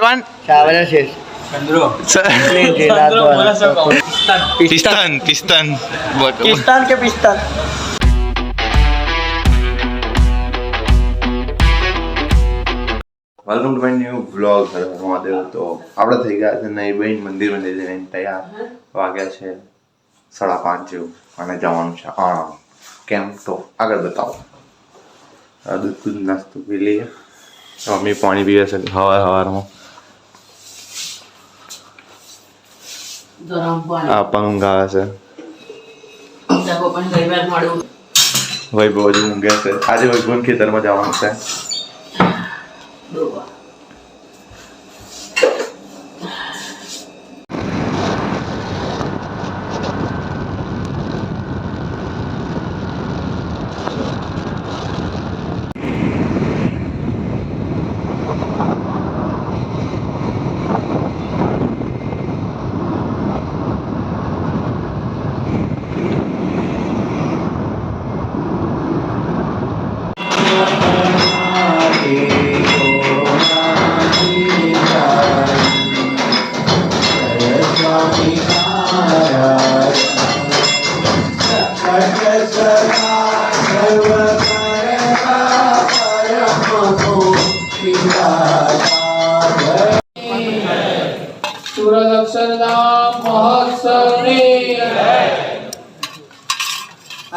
કોણ? લા. પિસ્તન પિસ્તન. કે પિસ્તાન? Welcome to my new vlog Mahadev તો આપણે થઈ ગયા છે નહીં બેન મંદિર મંદિર જઈને તૈયાર. વાગ્યા છે સાડા પાંચ જેવું. અને જવાનું છે આણંદ. કેમ તો આગળ બતાવો. આ દૂધ દૂધ નાસ્તો પી લઈએ. મમ્મી પાણી પીવે છે હવાર હવારમાં. ગરમ પાણી. આ પણ ઊંઘ આવે છે. વૈભવ હજુ ઊંઘે છે. આજે વૈભવ ખેતરમાં જવાનું છે.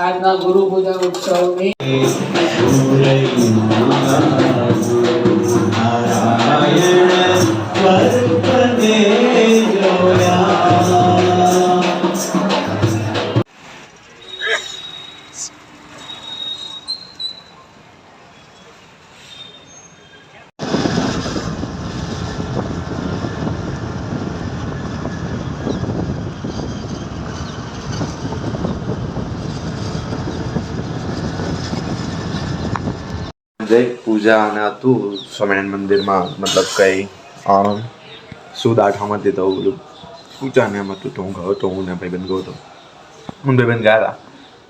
આજના ગુરુ પૂજા ઉત્સવની જય પૂજા અને હતું સ્વામિનારાયણ મંદિરમાં, મતલબ કઈ સુદ આઠામાં તો બધું પૂજા ને એમ હતું તો હું ગયો તો હું ને ભાઈબંધ ગયો હતો હું ભાઈબંધ ગયા હતા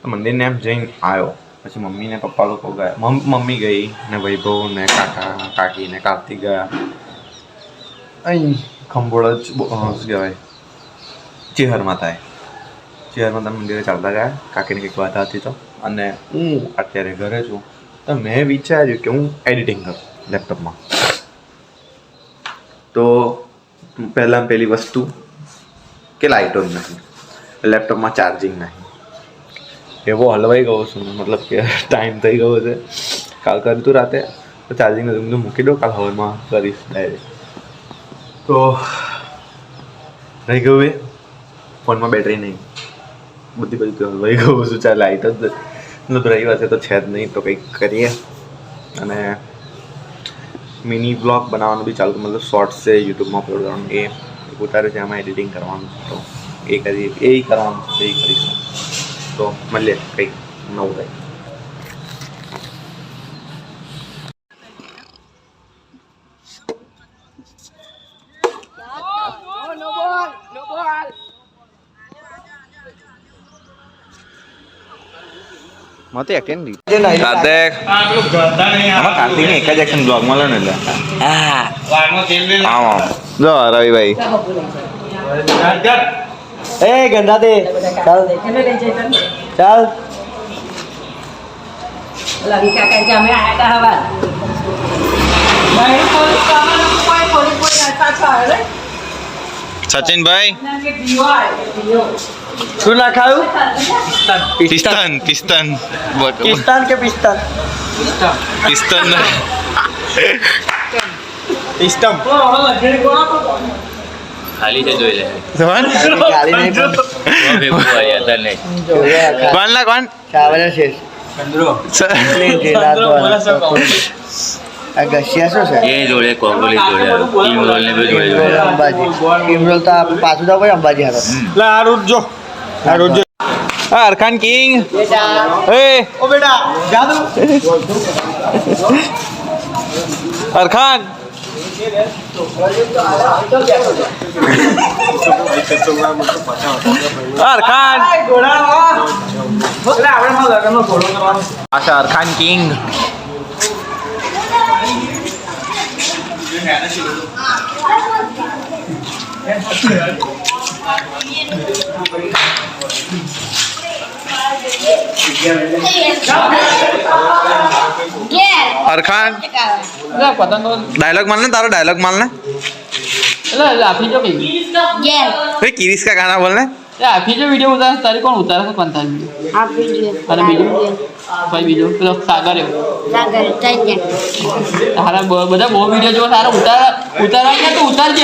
તો મંદિરને એમ જઈને આવ્યો. પછી મમ્મી ને પપ્પા લોકો ગયા. મમ- મમ્મી ગઈ ને વૈભવ ને કાકા, કાકી ને કાર્તિક ગયા. અહીં ખંભોળ જ શું કહેવાય? ચેહર માતાએ. ચેહર માતા મંદિરે ચાલતા ગયા. કાકીની કંઈક વાત હતી તો. અને હું અત્યારે ઘરે છું. તો મેં વિચાર્યું કે હું એડિટિંગ કરું લેપટોપમાં તો પહેલાં પહેલી વસ્તુ કે લાઇટો જ નથી લેપટોપમાં ચાર્જિંગ નહીં. એવો હલવાઈ ગયો છું મતલબ કે ટાઈમ થઈ ગયો છે. કાલ કર્યું હતું રાતે, તો ચાર્જિંગ નથી બધું મૂકી દો, કાલ હવારમાં કરીશ ડાયરેક્ટ તો રહી ગયું એ, ફોનમાં બેટરી નહીં. બધી બધું હલવાઈ ગયું છું, ચાલ લાઇટ જ નથી રવિવાર છે તો છે જ નહીં, તો કંઈક કરીએ. અને મિની બ્લોગ બનાવવાનું બી ચાલુ મતલબ શોર્ટ્સ છે, યુટ્યુબમાં અપલોડ કરવાનું, એ ઉતારે છે એમાં એડિટિંગ કરવાનું. તો એ કરી એ કરવાનું એ કરીશું. તો મળીએ કંઈક નવું થાય મતે એક્શન દી કાર્તિક આમાં કાર્તિક એક જ એક્શન બ્લોગ મળે ને એટલે આમ આમ જો રવિભાઈ એ ગંદા દે ચાલ ચાલ લગી કાકા કે અમે આયા તા હવા ભાઈ પોલીસ કામનો કોઈ પોલીસ કોઈ નાતા છે રે સચિનભાઈ? ના શું નાખાયું પિસ્તન. પિસ્તન કિસ્તાન કે પિસ્તાન? પિસ્તન પિસ્તમ. ખાલી છે જોઈ લે. ખાલી નહીં. કોણ લા. કોણ? ચાવલા છે ચંદ્રો. આ ઘસિયા શું છે? એ જોડે કોંગોલી જોડે ટીમ રોલ ને બી જોડે જોડે અંબાજી. ઇમરોલ તો પાછું જવું અંબાજી હારો હા અરખાન કિંગ. એ. ઓ બેટા જાદુ. અરખાન. અરખાન. આશા અરખાન કિંગ. અરખાન ડાયલોગ માલ ને તારો ડાયલોગ માલ ને? આફી જો કઈ ભાઈ કિરીસ કા ગાના બોલ ને આફી જો વીડિયો ઉતારે તારી કોણ ઉતારે છે કોણ અને બીજું? ભાઈ બીજું પેલો સાગર એવો. તારા બ- બધા બહુ વીડિયો જોવા તારા ઉતાર ઉતારવા તો ઉતારજે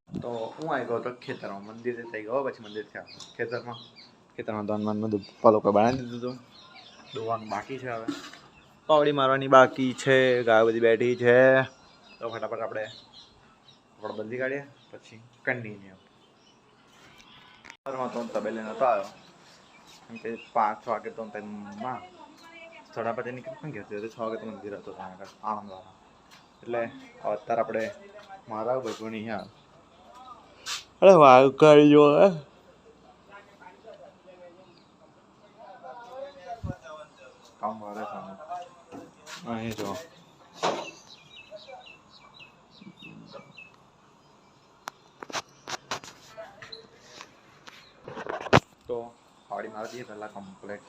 તો હું આવી ગયો તો ખેતરમાં. મંદિરે થઈ ગયો પછી મંદિર ખેતરમાં. ખેતરમાં દોનમાં બધું પપ્પા લોકોએ બનાવી દીધું હતું. દોવાનું બાકી છે હવે. પાવડી મારવાની બાકી છે. ગાય બધી બેઠી છે. તો ફટાફટ આપણે આપણે બદલી કાઢીએ. પછી કન્ટિન્યુ ખેતરમાં તો તબેલે નહોતો આવ્યો. કેમ કે પાંચ વાગે તો માં થોડા પછી નીકળી પણ ગયો હતો. છ વાગે તો મંદિર હતો ત્યાં આણંદવાળા એટલે અત્યારે આપણે મારા ભગવાન અહીંયા અરે વાઘ કરી જો હે કામ વાળા સામે અહીં જો તો હાડી મારી દઈએ પહેલાં કમ્પ્લેટ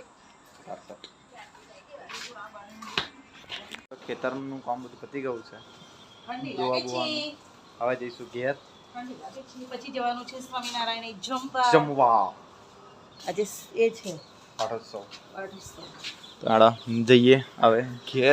ખેતરનું કામ બધું પતી ગયું છે જોવા બોવાનું હવે જઈશું ઘેર પછી જવાનું છે સ્વામિનારાયણ જમવા. જમવા. આજે એ છે. આઠસો અઢીસો તો જઈએ હવે ઘેર.